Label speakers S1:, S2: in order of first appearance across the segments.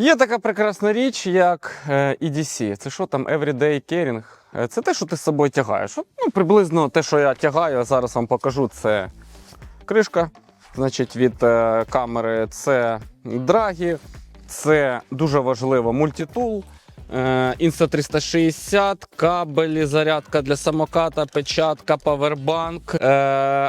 S1: Є така прекрасна річ, як е, EDC. Це що там Everyday Caring? Е, Це те, що ти з собою тягаєш. Ну, приблизно те, що я тягаю, я зараз вам покажу. Це кришка. Значить, від е, камери це драгі, це дуже важливо мультитул. Е, Insta360, кабелі, зарядка для самоката, печатка, павербанк. Е,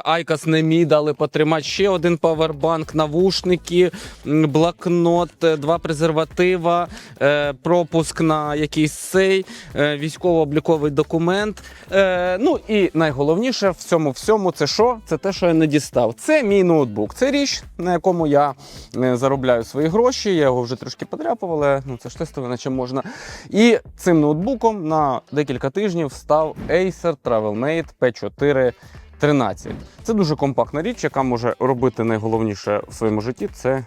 S1: Айкос не мій дали потримати ще один павербанк, навушники, блокнот, е, два презерватива, е, пропуск на якийсь цей, е, військово-обліковий документ. Е, ну і найголовніше в цьому всьому це що? Це те, що я не дістав. Це мій ноутбук. Це річ, на якому я е, заробляю свої гроші. Я його вже трошки подряпав, але ну це ж тестове, наче можна. І цим ноутбуком на декілька тижнів став Acer TravelMate P4 13. Це дуже компактна річ, яка може робити найголовніше в своєму житті це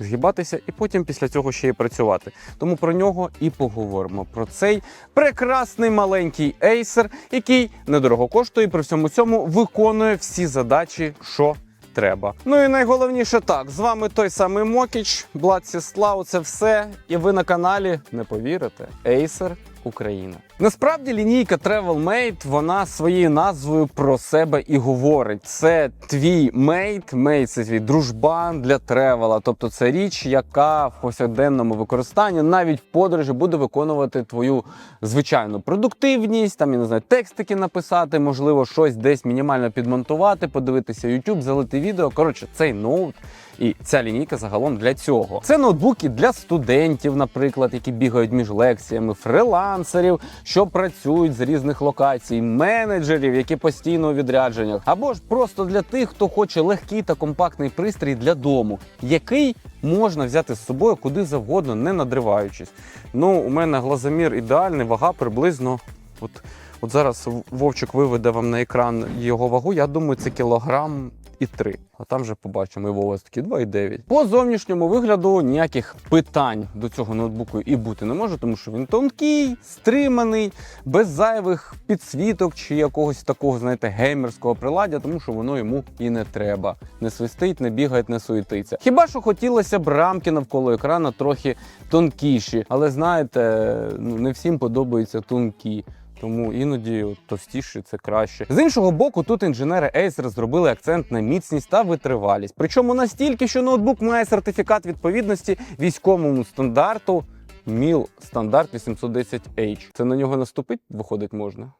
S1: згибатися і потім після цього ще й працювати. Тому про нього і поговоримо. Про цей прекрасний маленький Acer, який недорого коштує і при всьому цьому виконує всі задачі, що треба. Ну і найголовніше так, з вами той самий Мокіч, Бладсіслав, це все. І ви на каналі не повірите, Acer Україна. Насправді лінійка TravelMate, вона своєю назвою про себе і говорить. Це твій мейт, мейт це твій дружбан для тревела. Тобто це річ, яка в повсякденному використанні, навіть в подорожі, буде виконувати твою звичайну продуктивність, там я не знаю, текстики написати, можливо, щось десь мінімально підмонтувати, подивитися YouTube, залити відео. Коротше, цей ноут. І ця лінійка загалом для цього. Це ноутбуки для студентів, наприклад, які бігають між лекціями, фрилансерів, що працюють з різних локацій, менеджерів, які постійно у відрядженнях, або ж просто для тих, хто хоче легкий та компактний пристрій для дому, який можна взяти з собою куди завгодно, не надриваючись. Ну, у мене глазомір ідеальний, вага приблизно. От, от зараз Вовчик виведе вам на екран його вагу. Я думаю, це кілограм і 3. А там вже побачимо, і Вова таки 2,9. По зовнішньому вигляду ніяких питань до цього ноутбуку і бути не може, тому що він тонкий, стриманий, без зайвих підсвіток чи якогось такого, знаєте, геймерського приладдя, тому що воно йому і не треба. Не свистить, не бігає, не суетиться. Хіба що хотілося б рамки навколо екрана трохи тонкіші, але знаєте, ну не всім подобаються тонкі. Тому іноді от товстіші це краще. З іншого боку, тут інженери Acer зробили акцент на міцність та витривалість. Причому настільки, що ноутбук має сертифікат відповідності військовому стандарту MIL стандарт 810H. Це на нього наступить, виходить, можна.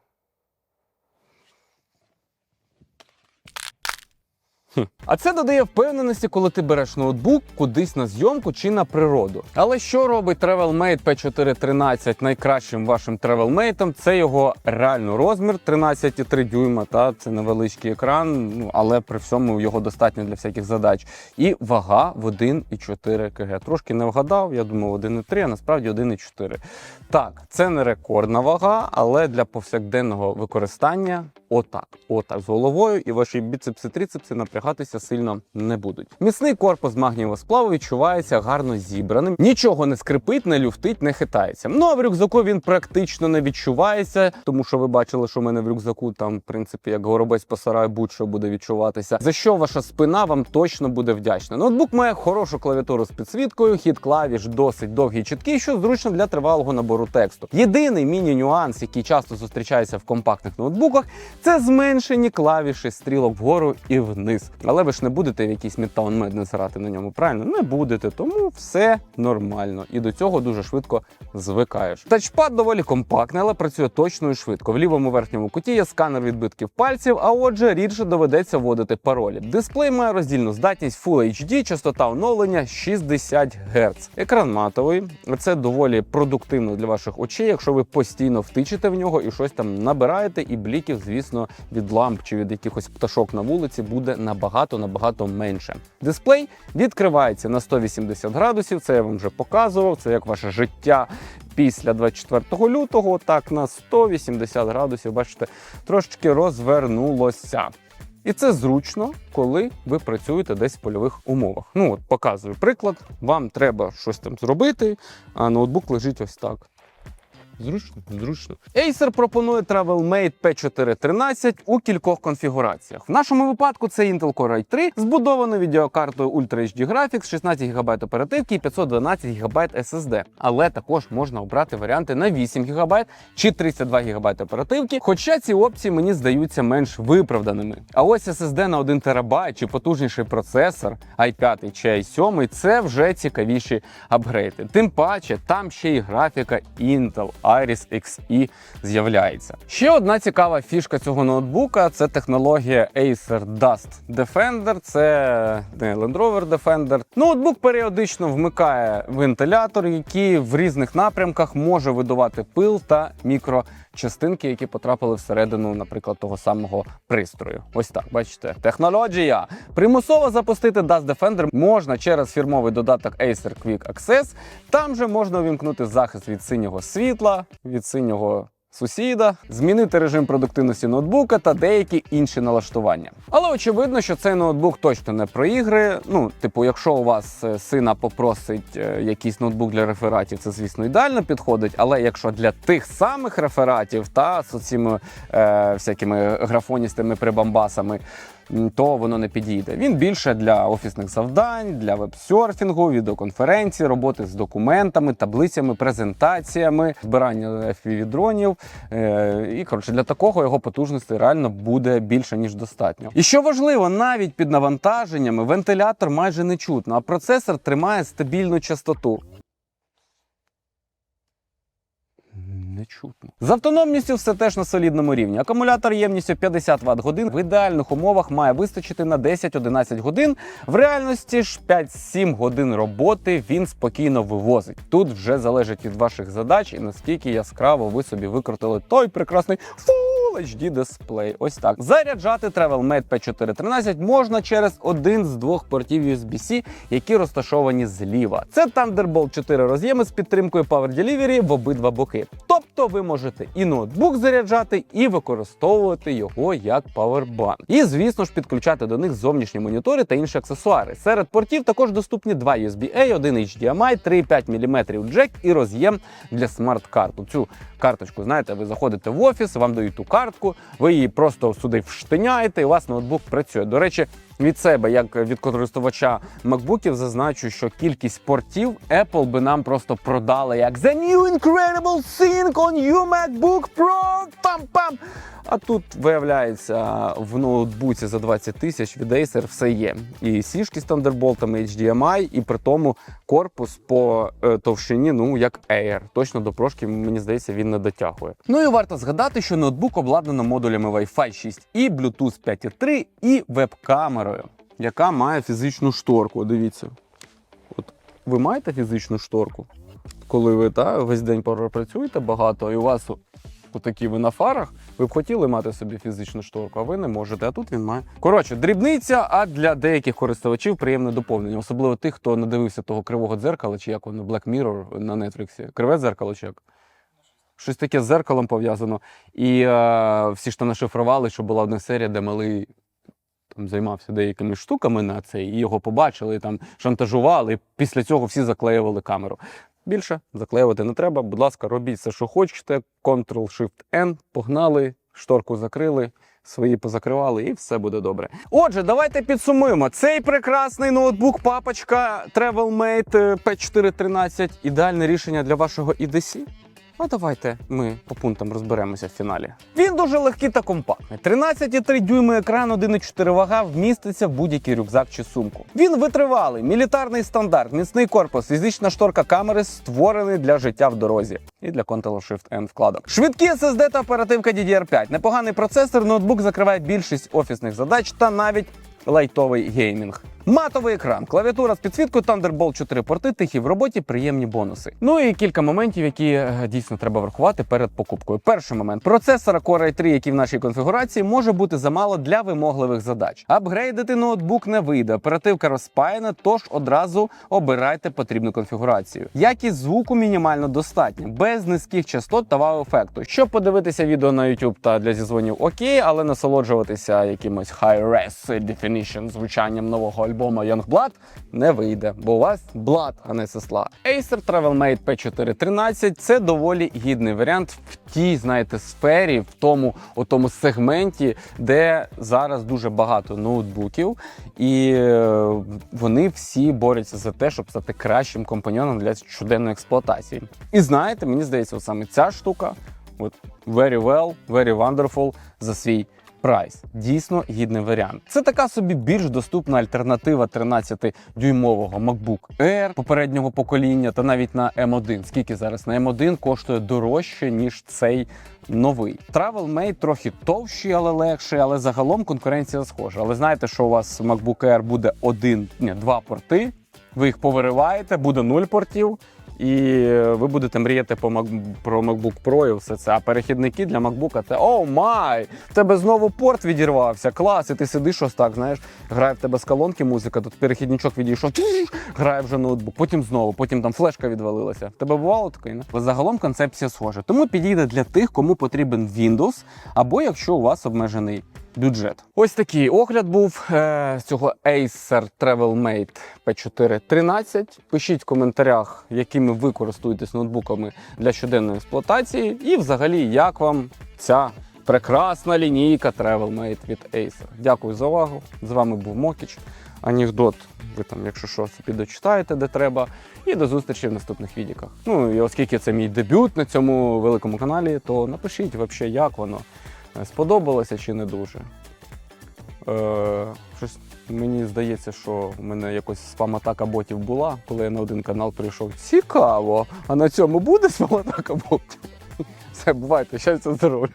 S1: А це додає впевненості, коли ти береш ноутбук кудись на зйомку чи на природу. Але що робить TravelMate P413 найкращим вашим TravelMate? Це його реально розмір 13,3 дюйма. Та це невеличкий екран, ну але при всьому його достатньо для всяких задач. І вага в 1,4 кг. Трошки не вгадав, я думав 1,3, а насправді 1,4. Так, це не рекордна вага, але для повсякденного використання отак, отак з головою, і ваші біцепси, трицепси напрягатися сильно не будуть. Міцний корпус магнієвого сплаву відчувається гарно зібраним, нічого не скрипить, не люфтить, не хитається. Ну а в рюкзаку він практично не відчувається, тому що ви бачили, що в мене в рюкзаку там, в принципі, як горобець по сараю, будь-що буде відчуватися. За що ваша спина вам точно буде вдячна. Ноутбук має хорошу клавіатуру з підсвіткою, хід клавіш досить довгий чіткий, що зручно для тривалого набору тексту. Єдиний міні-нюанс, який часто зустрічається в компактних ноутбуках, це зменшені клавіші стрілок вгору і вниз. Але ви ж не будете в якийсь Midtown Madness грати на ньому, правильно? Не будете, тому все нормально. І до цього дуже швидко звикаєш. Тачпад доволі компактний, але працює точно і швидко. В лівому верхньому куті є сканер відбитків пальців, а отже, рідше доведеться вводити паролі. Дисплей має роздільну здатність Full HD, частота оновлення 60 Гц. Екран матовий. Це доволі продуктивно для ваших очей, якщо ви постійно втичите в нього і щось там набираєте, і бліків, звісно, від ламп чи від якихось пташок на вулиці буде набагато набагато менше. Дисплей відкривається на 180 градусів. Це я вам вже показував. Це як ваше життя після 24 лютого. Так на 180 градусів, бачите, трошечки розвернулося. І це зручно, коли ви працюєте десь в польових умовах. Ну от показую приклад. Вам треба щось там зробити, а ноутбук лежить ось так. Зручно, зручно. Acer пропонує TravelMate P413 у кількох конфігураціях. В нашому випадку це Intel Core i3, збудований відеокартою Ultra HD Graphics, 16 ГБ оперативки і 512 ГБ SSD. Але також можна обрати варіанти на 8 ГБ чи 32 ГБ оперативки, хоча ці опції мені здаються менш виправданими. А ось SSD на 1 ТБ чи потужніший процесор i5 чи i7 це вже цікавіші апгрейди. Тим паче, там ще й графіка Intel Iris Xe з'являється. Ще одна цікава фішка цього ноутбука це технологія Acer Dust Defender. Це не Land Rover Defender. Ноутбук періодично вмикає вентилятор, який в різних напрямках може видувати пил та мікрочастинки, які потрапили всередину, наприклад, того самого пристрою. Ось так, бачите, технологія. Примусово запустити Dust Defender можна через фірмовий додаток Acer Quick Access. Там же можна увімкнути захист від синього світла, від синього сусіда, змінити режим продуктивності ноутбука та деякі інші налаштування. Але очевидно, що цей ноутбук точно не про ігри. Ну, типу, якщо у вас е, сина попросить е, якийсь ноутбук для рефератів, це звісно ідеально підходить. Але якщо для тих самих рефератів та з цими е, всякими графоністими прибамбасами. То воно не підійде. Він більше для офісних завдань, для веб-серфінгу, відеоконференцій, роботи з документами, таблицями, презентаціями, збирання fpv дронів. Е, і коротше, для такого його потужності реально буде більше ніж достатньо. І що важливо, навіть під навантаженнями вентилятор майже не чутно, а процесор тримає стабільну частоту. Не чутно. З автономністю все теж на солідному рівні. Акумулятор ємністю 50 Вт годин в ідеальних умовах має вистачити на 10-11 годин. В реальності ж 5-7 годин роботи він спокійно вивозить. Тут вже залежить від ваших задач і наскільки яскраво ви собі викрутили той прекрасний Full HD дисплей. Ось так. Заряджати TravelMate P413 можна через один з двох портів USB-C, які розташовані зліва. Це Thunderbolt 4 роз'єми з підтримкою Power Delivery в обидва боки. Тобто ви можете і ноутбук заряджати, і використовувати його як павербанк. І звісно ж підключати до них зовнішні монітори та інші аксесуари. Серед портів також доступні два USB-A, один HDMI, 3,5 мм джек і роз'єм для смарт-карту. Цю карточку, знаєте, ви заходите в офіс, вам дають ту картку, ви її просто сюди вштиняєте, і у вас ноутбук працює. До речі, від себе, як від користувача MacBookів, зазначу, що кількість портів Apple би нам просто продала як The New Incredible Thing on your MacBook Pro! Пам-пам! А тут виявляється в ноутбуці за 20 тисяч від Acer все є. І сішки з і HDMI, і при тому корпус по е, товщині, ну як Air. Точно до прошки, мені здається, він не дотягує. Ну і варто згадати, що ноутбук обладнано модулями Wi-Fi 6E, Bluetooth 5.3 і веб-камерою, яка має фізичну шторку. Дивіться. От ви маєте фізичну шторку? Коли ви та, весь день працюєте багато, і у вас отакі ви на фарах, ви б хотіли мати собі фізичну шторку, а ви не можете. А тут він має. Коротше, дрібниця, а для деяких користувачів приємне доповнення, особливо тих, хто надивився того кривого дзеркала, чи як воно Black Mirror на Нетфліксі. Криве дзеркало чи як? Щось таке з зеркалом пов'язано. І е, всі ж то нашифрували, що була одна серія, де малий там займався деякими штуками на це, і його побачили, там шантажували. Після цього всі заклеювали камеру. Більше заклеювати не треба. Будь ласка, робіть все, що хочете. Ctrl-Shift-N, погнали, шторку закрили. Свої позакривали, і все буде добре. Отже, давайте підсумуємо. Цей прекрасний ноутбук, папочка TravelMate е, P413 ідеальне рішення для вашого EDC. А давайте ми по пунктам розберемося в фіналі. Він дуже легкий та компактний. 13,3 дюйми екран, 1,4 вага вміститься в будь-який рюкзак чи сумку. Він витривалий, мілітарний стандарт, міцний корпус, фізична шторка камери створений для життя в дорозі і для Ctrl-Shift-N вкладок. Швидкі SSD та оперативка DDR5. Непоганий процесор, ноутбук закриває більшість офісних задач та навіть лайтовий геймінг. Матовий екран, клавіатура з підсвіткою Thunderbolt 4 порти, тихі в роботі, приємні бонуси. Ну і кілька моментів, які е, дійсно треба врахувати перед покупкою. Перший момент процесора Core i3, який в нашій конфігурації, може бути замало для вимогливих задач. Апгрейдити ноутбук не вийде. Оперативка розпаяна, тож одразу обирайте потрібну конфігурацію. Якість звуку мінімально достатня, без низьких частот та вау-ефекту. Щоб подивитися відео на YouTube та для зізвонів окей, але насолоджуватися якимось high-res definition звучанням нового альбома Youngblood не вийде, бо у вас Blood, а не сесла. Acer TravelMate P413 це доволі гідний варіант в тій, знаєте, сфері, в тому, у тому сегменті, де зараз дуже багато ноутбуків, і е, вони всі борються за те, щоб стати кращим компаньоном для щоденної експлуатації. І знаєте, мені здається, саме ця штука, от very well, very wonderful за свій прайс. Дійсно гідний варіант. Це така собі більш доступна альтернатива 13-дюймового MacBook Air попереднього покоління та навіть на M1. Скільки зараз на M1 коштує дорожче, ніж цей новий. TravelMate трохи товщий, але легший, але загалом конкуренція схожа. Але знаєте, що у вас MacBook Air буде один, ні, два порти. Ви їх повириваєте, буде нуль портів, і ви будете мріяти про MacBook Pro і все це. А перехідники для MacBook це о май! В тебе знову порт відірвався, клас, і ти сидиш ось так, знаєш, грає в тебе з колонки музика, тут перехідничок відійшов, грає вже ноутбук, потім знову, потім там флешка відвалилася. В тебе бувало таке? Не? Загалом концепція схожа. Тому підійде для тих, кому потрібен Windows, або якщо у вас обмежений бюджет. Ось такий огляд був е, цього Acer TravelMate P413. Пишіть в коментарях, якими ви користуєтесь ноутбуками для щоденної експлуатації, і взагалі, як вам ця прекрасна лінійка TravelMate від Acer. Дякую за увагу. З вами був Мокіч. Анекдот. Ви там, якщо що, собі дочитаєте, де треба. І до зустрічі в наступних відео. Ну і оскільки це мій дебют на цьому великому каналі, то напишіть вообще, як воно. Сподобалося чи не дуже? Е, щось мені здається, що в мене якось спам-атака ботів була, коли я на один канал прийшов. Цікаво! А на цьому буде спам-атака ботів? Все, бувайте, щастя, здоров'я.